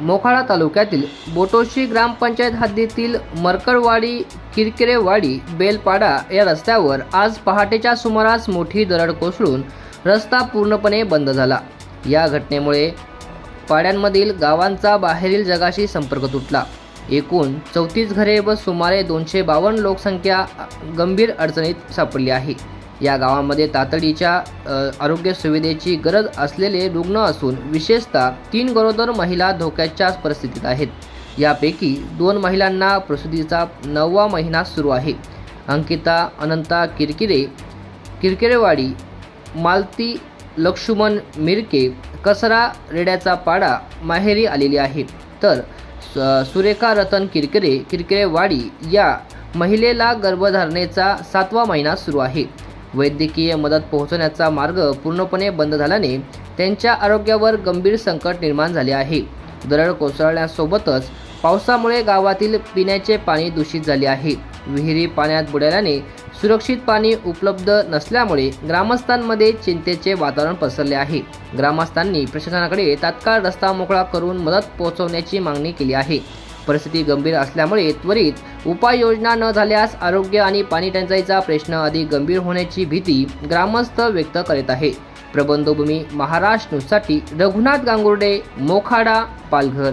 मोखाडा तालुक्यातील बोटोशी ग्रामपंचायत हद्दीतील मरकडवाडी किरकिरेवाडी बेलपाडा या रस्त्यावर आज पहाटेच्या सुमारास मोठी दरड कोसळून रस्ता पूर्णपणे बंद झाला. या घटनेमुळे पाड्यांमधील गावांचा बाहेरील जगाशी संपर्क तुटला. एकूण चौतीस घरे व सुमारे दोनशे बावन्न लोकसंख्या गंभीर अडचणीत सापडली आहे. या गावामध्ये तातडीच्या आरोग्य सुविधेची गरज असलेले रुग्ण असून विशेषतः तीन गरोदर महिला धोक्याच्या परिस्थितीत आहेत. यापैकी दोन महिलांना प्रसूतीचा नववा महिना सुरू आहे. अंकिता अनंता किरकिरे किरकिरेवाडी मालती लक्ष्मण मिरके कसरा रेड्याचा पाडा माहेरी आलेली आहे. तर सुरेखा रतन किरकिरे किरकिरेवाडी या महिलेला गर्भधारणेचा सातवा महिना सुरू आहे. वैद्यकीय मदत पोहोचवण्याचा मार्ग पूर्णपणे बंद झाल्याने त्यांच्या आरोग्यावर गंभीर संकट निर्माण झाले आहे. दरड कोसळण्यासोबतच पावसामुळे गावातील पिण्याचे पाणी दूषित झाले आहे. विहिरी पाण्यात बुडाल्याने सुरक्षित पाणी उपलब्ध नसल्यामुळे ग्रामस्थांमध्ये चिंतेचे वातावरण पसरले आहे. ग्रामस्थांनी प्रशासनाकडे तात्काळ रस्ता मोकळा करून मदत पोहोचवण्याची मागणी केली आहे. परिस्थिती गंभीर असल्यामुळे त्वरित उपाययोजना न झाल्यास आरोग्य आणि पाणी टंचाईचा प्रश्न अधिक गंभीर होण्याची भीती ग्रामस्थ व्यक्त करीत आहे. प्रबंधभूमी महाराष्ट्र न्यूजसाठी रघुनाथ गांगुर्डे मोखाडा पालघर.